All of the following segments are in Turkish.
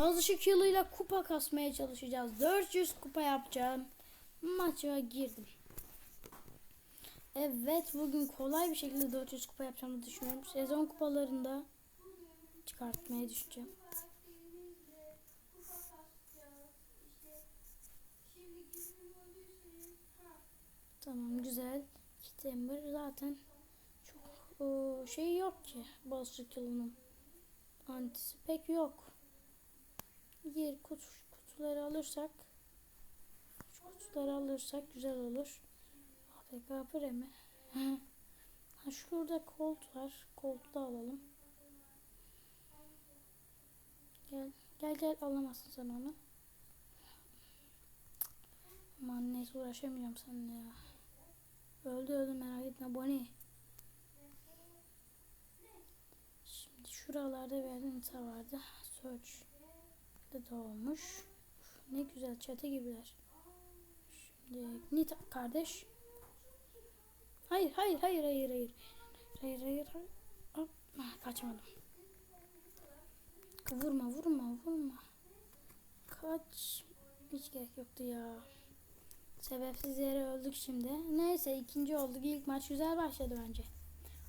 Bazı ışık yılıyla kupa kasmaya çalışacağız. 400 kupa yapacağım. Maça girdim. Evet bugün kolay bir şekilde 400 kupa yapacağımı düşünüyorum. Sezon kupalarında çıkartmayı düşüneceğim. Tamam güzel. Kitember zaten çok e, şey yok ki Bazı yılının antisi pek yok. Diğer kutu, kutuları alırsak şu kutuları alırsak güzel olur. APK Pre mi? ha şurada kolt var. Koltu da alalım. Gel gel gel alamazsın sen onu. Aman neyse uğraşamayacağım seninle ya. Öldü öldü merak etme Bonnie. Şimdi şuralarda bir nita vardı. Search de. Uf, ne güzel çatı gibiler. Şimdi Nita kardeş. Hayır hayır hayır hayır hayır. Hayır hayır hayır. Hop, ah, kaçmadım. Vurma vurma vurma. Kaç. Hiç gerek yoktu ya. Sebepsiz yere öldük şimdi. Neyse ikinci olduk. İlk maç güzel başladı bence.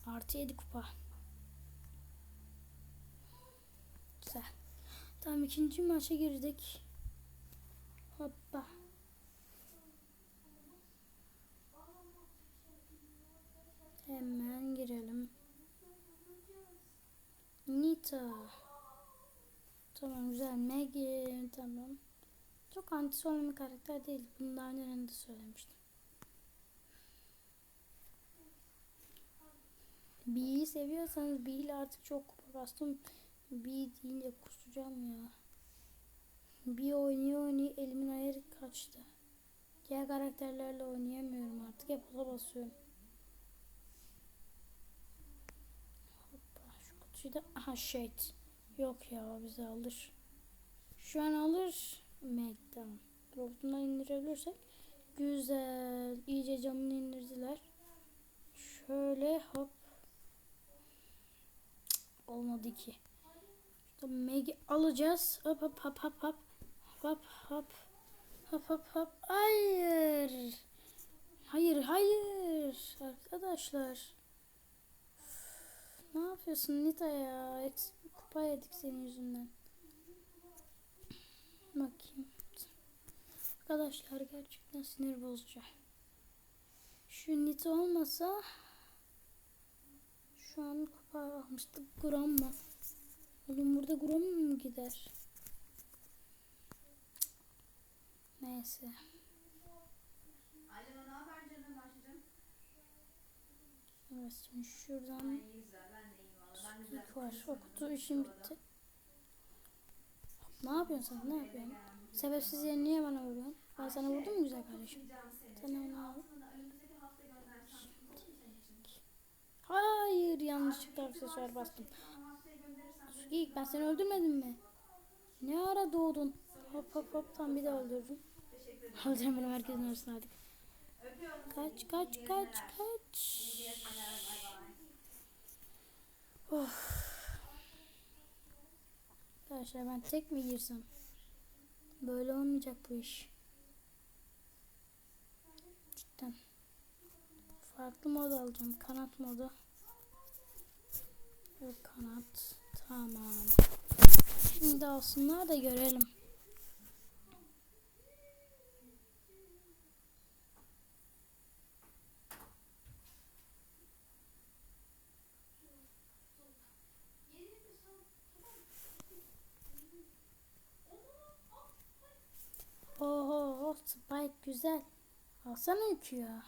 Artı 7 kupa. Güzel. Tamam ikinci maça girdik. Hoppa. Hemen girelim. Nita. Tamam güzel. Maggie. Tamam. Çok antisi olan bir karakter değil. Bunu daha önceden de söylemiştim. B'yi seviyorsanız B artık çok kupa bastım. B deyince kusacağım ya. Bir oynuyor oynuyor elimin ayarı kaçtı. Diğer karakterlerle oynayamıyorum artık. Hep ona basıyorum. Hoppa şu kutuyu da... Aha shade. Yok ya bizi alır. Şu an alır. Meg tamam. Robotunu indirebilirsek. Güzel. İyice camını indirdiler. Şöyle hop. Olmadı ki. Meg'i alacağız. Hop hop hop hop hop. Hop hop. Hop hop hop. Hayır. Hayır hayır. Arkadaşlar. Ne yapıyorsun Nita ya? Et, kupa yedik senin yüzünden. Bakayım. Arkadaşlar gerçekten sinir bozucu. Şu Nita olmasa şu an kupa almıştık. Gram mı? Oğlum burada gram mı gider? Neyse. Alo, ne haber canım aşkım? Evet şimdi şuradan ilk var. O kutu işim bitti. Ne yapıyorsun sen? Ne yapıyorsun? Sebepsiz yere niye bana vuruyorsun? Ben sana vurdum mu güzel kardeşim? Sen onu al. Mu? Hayır yanlışlıkla aksesuar bastım. Sugik ben seni öldürmedim mi? Ne ara doğdun? Hop hop hop tam bir de öldürdüm. Öldüremedim herkesin arasına. Öpüyorum. Kaç kaç kaç kaç. Bay. Arkadaşlar ben tek mi girsem? Böyle olmayacak bu iş. Cidden. Farklı mod alacağım. Kanat modu. Yok kanat. Tamam. Şimdi alsınlar da görelim. Oho Spike güzel. Alsana ya.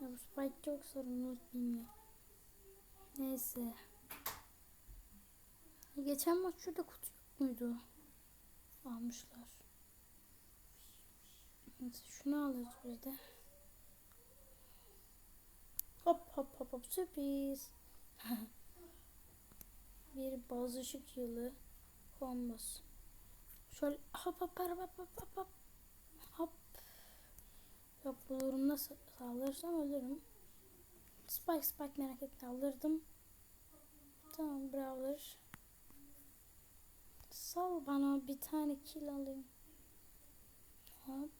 Ya bu Spike çok sorunlu bilmiyorum. Neyse. Geçen maç şurada kutu yok muydu? Almışlar. Neyse şunu alırız biz de. Hop hop hop hop sürpriz. Bir baz ışık yılı kombosu. Şöyle hop hop hop hop hop hop hop. Yok bu durumda sa- saldırırsam ölürüm. Spike spike merak etme alırdım. Tamam brawler. Sal bana bir tane kill alayım. Hop.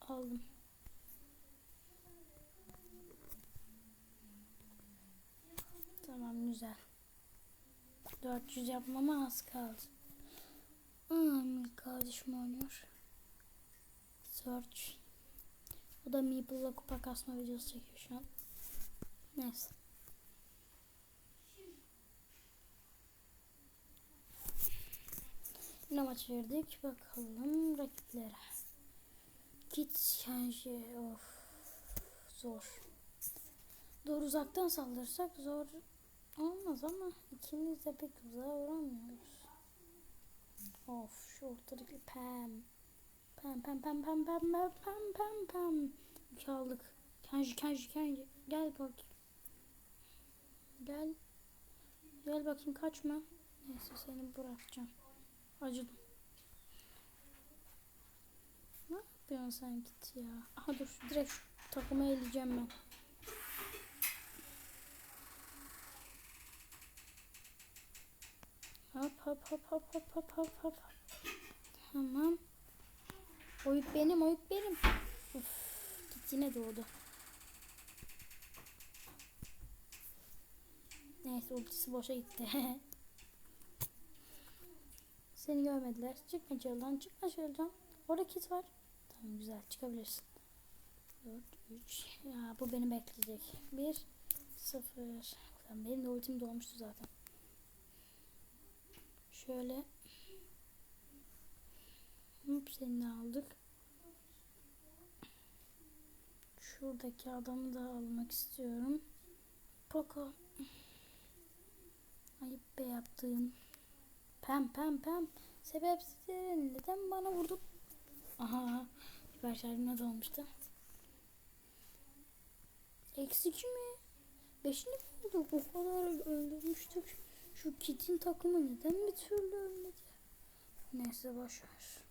Aldım. Tamam güzel. 400 yapmama az kaldı. Aa, Mil kardeşim oynuyor. Search. O da Meeple'la kupa kasma videosu çekiyor şu an. Neyse. Ne maç verdik bakalım rakiplere. Kit Kenji of zor. Doğru uzaktan saldırırsak zor olmaz ama ikimiz de pek uzağa vuramıyoruz. Of şu ortadaki pem. Pem pem pem pem pem pem pem pem pem. Çaldık. Kenji Kenji Kenji. Gel bakayım. Gel. Gel bakayım kaçma. Neyse seni bırakacağım. Acıdım. Ne yapıyorsun sen git ya. Aha dur direkt şu takımı eleyeceğim ben. Hop hop hop hop hop hop hop hop. Tamam. Oyuk benim, oyuk benim. Uf, git yine doğdu. Neyse ultisi boşa gitti. Seni görmediler. Çıkma çölden, çıkma çölden. Orada kit var. Tamam güzel çıkabilirsin. 4, 3. Ya bu beni bekleyecek. 1, 0. Tamam, benim de ultim dolmuştu zaten. Şöyle. De aldık. Şuradaki adamı da almak istiyorum. Poco. Ayıp be yaptığın. Pem pem pem. Sebepsiz yere neden bana vurdun? Aha. Biber şerbine dolmuştu. Eksi iki mi? Beşini oldu? O kadar öldürmüştük. Şu kitin takımı neden bir türlü ölmedi? Neyse boş ver.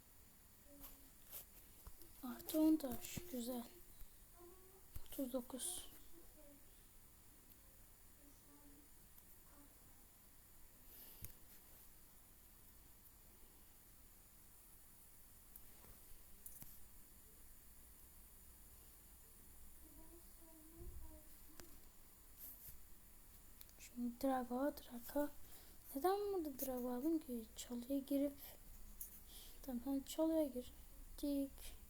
Artı 10 taş. Güzel. 39. Şimdi Drago, Drago. Neden burada Drago aldım ki? Çalıya girip Tamam çalıya gir. Çık.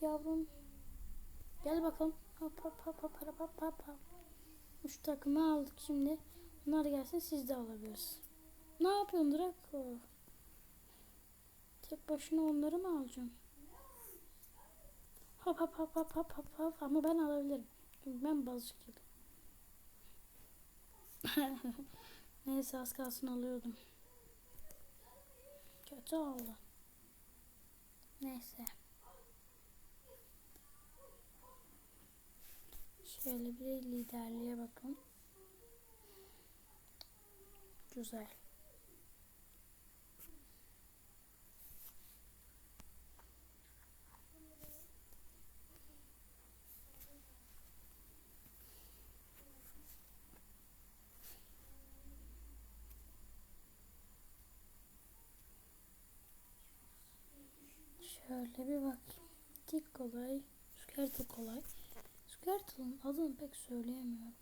Yavrum. Gel bakalım. Hop hop hop hop hop hop hop. Üç takımı aldık şimdi. Bunlar gelsin siz de alabilirsiniz. Ne yapıyorsun Draco? Tek başına onları mı alacağım? Hop hop hop hop hop hop hop ama ben alabilirim. Çünkü ben bazıcık yedim. Neyse az kalsın alıyordum. Kötü oldu. Neyse. Şöyle bir liderliğe bakın. Güzel. Şöyle bir bakayım. Tik kolay. Skirtle kolay. Skirtle'ın adını pek söyleyemiyorum.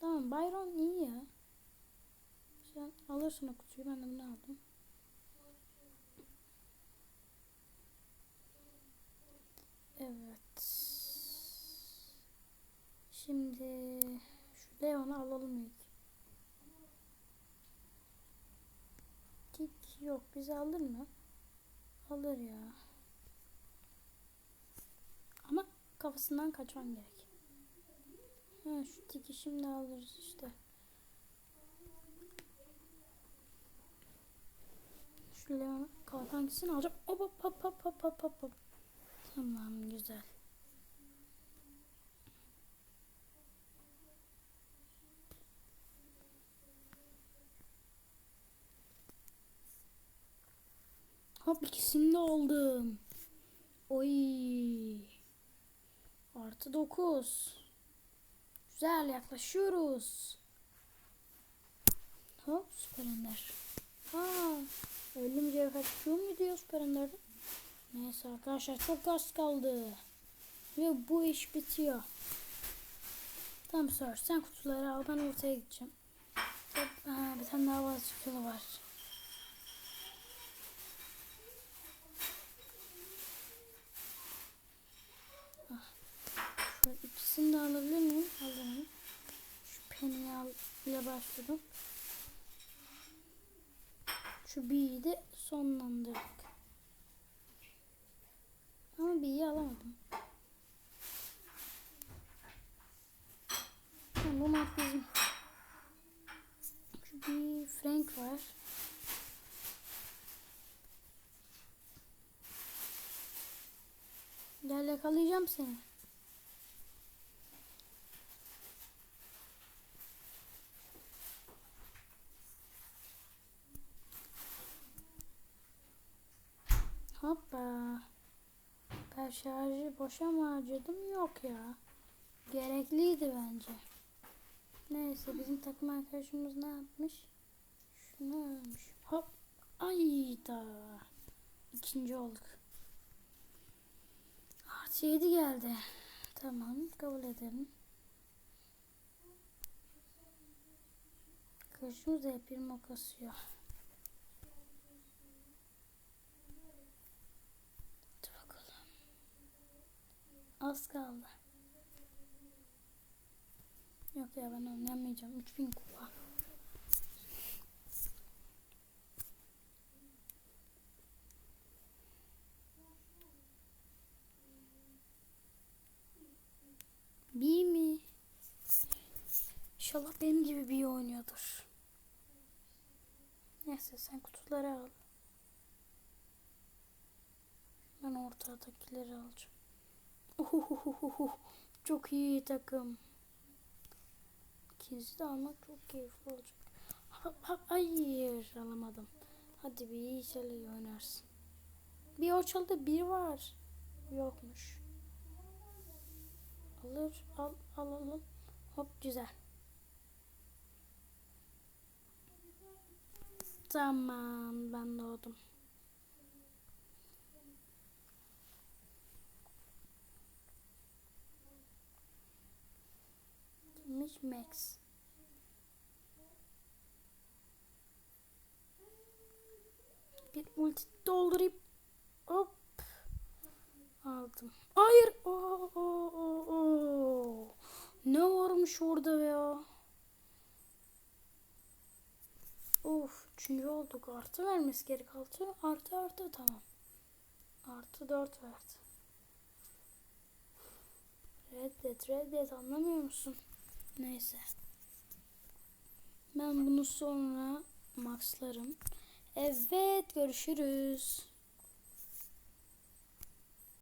Tamam Byron iyi ya. Sen alırsın o kutuyu. Ben de bunu aldım. Evet. Şimdi şu Leon'u alalım ilk. Tik yok. Bizi alır mı? Alır ya. Ama kafasından kaçman gerek. Ha, şu tiki şimdi alırız işte. Şu Leon kalkankisini alacağım. Hop hop hop hop hop hop hop hop. Tamam güzel. Hop ikisini de aldım. Oy. Artı 9. Güzel yaklaşıyoruz. Hop süper ender. Aa, öyle mücevher çıkıyor muydu ya Süper Ender'de? Neyse arkadaşlar çok az kaldı. Ve bu iş bitiyor. Tamam sor. Sen kutuları al. Ben ortaya gideceğim. Aa, bir tane daha bazı çıkalı var. Ah. Şu ikisini de alabilir miyim? Alayım. Şu peni al ile başladım. Şu B'yi de sonlandırdık. Ama B'yi alamadım. Tamam, bu map bizim. Şu bir Frank var. Gel yakalayacağım seni. Hoppa. Şarjı boşa mı harcadım? Yok ya. Gerekliydi bence. Neyse bizim takım arkadaşımız ne yapmış? Şunu almış. Hop. Ayda. İkinci olduk. Artı yedi geldi. Tamam kabul edelim. Karşımız da hep bir mok asıyor. Az kaldı. Yok ya ben oynayamayacağım. 3000 kupa. Bir mi? İnşallah benim gibi bir oynuyordur. Neyse sen kutuları al. Ben ortadakileri alacağım. Uhuhuhuhu. Çok iyi takım. İkinizi de almak çok keyifli olacak. Ha, ha, hayır alamadım. Hadi bir iyi oynarsın. Bir o çaldı bir var. Yokmuş. Alır al al al. al. Hop güzel. Tamam ben doğdum. Max? Bir ulti doldurayım. Hop. Aldım. Hayır. Oo, oo, oo, oo. Ne varmış orada ya? Of. Üçüncü olduk. Artı vermesi gerek. Altı. Artı artı tamam. Artı dört verdi. Reddet reddet anlamıyor musun? Neyse. Ben bunu sonra maxlarım. Evet görüşürüz.